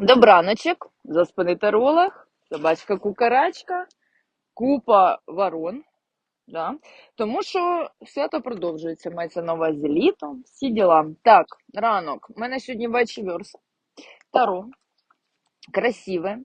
Добраночок, заспаний таролог, собачка кукарачка, купа ворон. Да? Тому що свято продовжується, мається на увазі літом, всі діла. Так, ранок. У мене сьогодні вечірверс. Таро. Красиве.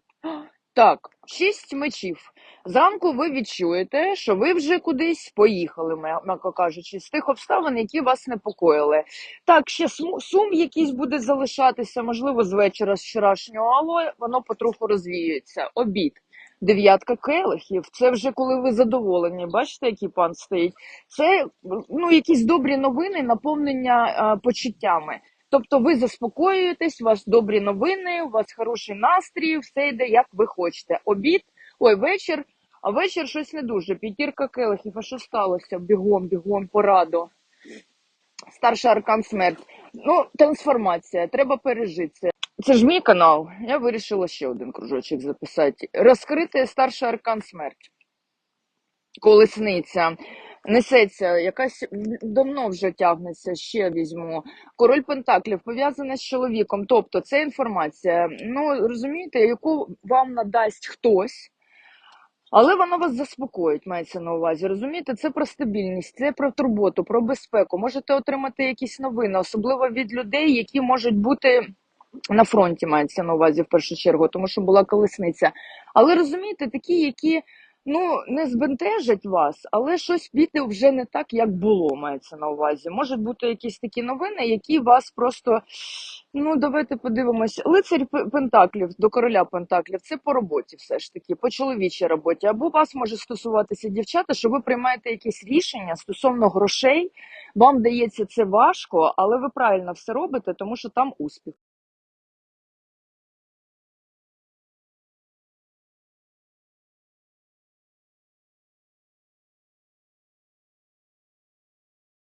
Так, шість мечів. Зранку ви відчуєте, що ви вже кудись поїхали, м'яко кажучи, з тих обставин, які вас непокоїли. Так, ще сум, якийсь буде залишатися, можливо, з вечора, з вчорашнього, але воно потроху розвіюється. Обід. Дев'ятка келихів. Це вже коли ви задоволені. Бачите, який пан стоїть? Це ну, якісь добрі новини, наповнення а, почуттями. Тобто ви заспокоюєтесь, у вас добрі новини, у вас хороший настрій, все йде як ви хочете. Обід, ой, вечір, а вечір щось не дуже. П'ятірка келихів, а що сталося? Бігом, бігом, пораду. Старший аркан смерть. Ну, трансформація, треба пережити це. Це ж мій канал. Я вирішила ще один кружочок записати. Розкрити старший аркан смерть. Колесниця. Несеться, якась давно вже тягнеться, ще візьму. Король Пентаклів пов'язана з чоловіком. Тобто це інформація, ну розумієте, яку вам надасть хтось, але вона вас заспокоїть, мається на увазі. Розумієте, це про стабільність, це про турботу, про безпеку. Можете отримати якісь новини, особливо від людей, які можуть бути. На фронті мається на увазі в першу чергу, тому що була колесниця. Але розумієте, такі, які ну не збентежать вас, але щось піде вже не так, як було, мається на увазі. Можуть бути якісь такі новини, які вас просто. Ну, давайте подивимось. Лицарь Пентаклів до короля Пентаклів це по роботі, все ж таки, по чоловічій роботі. Або вас може стосуватися дівчата, що ви приймаєте якісь рішення стосовно грошей. Вам дається це важко, але ви правильно все робите, тому що там успіх.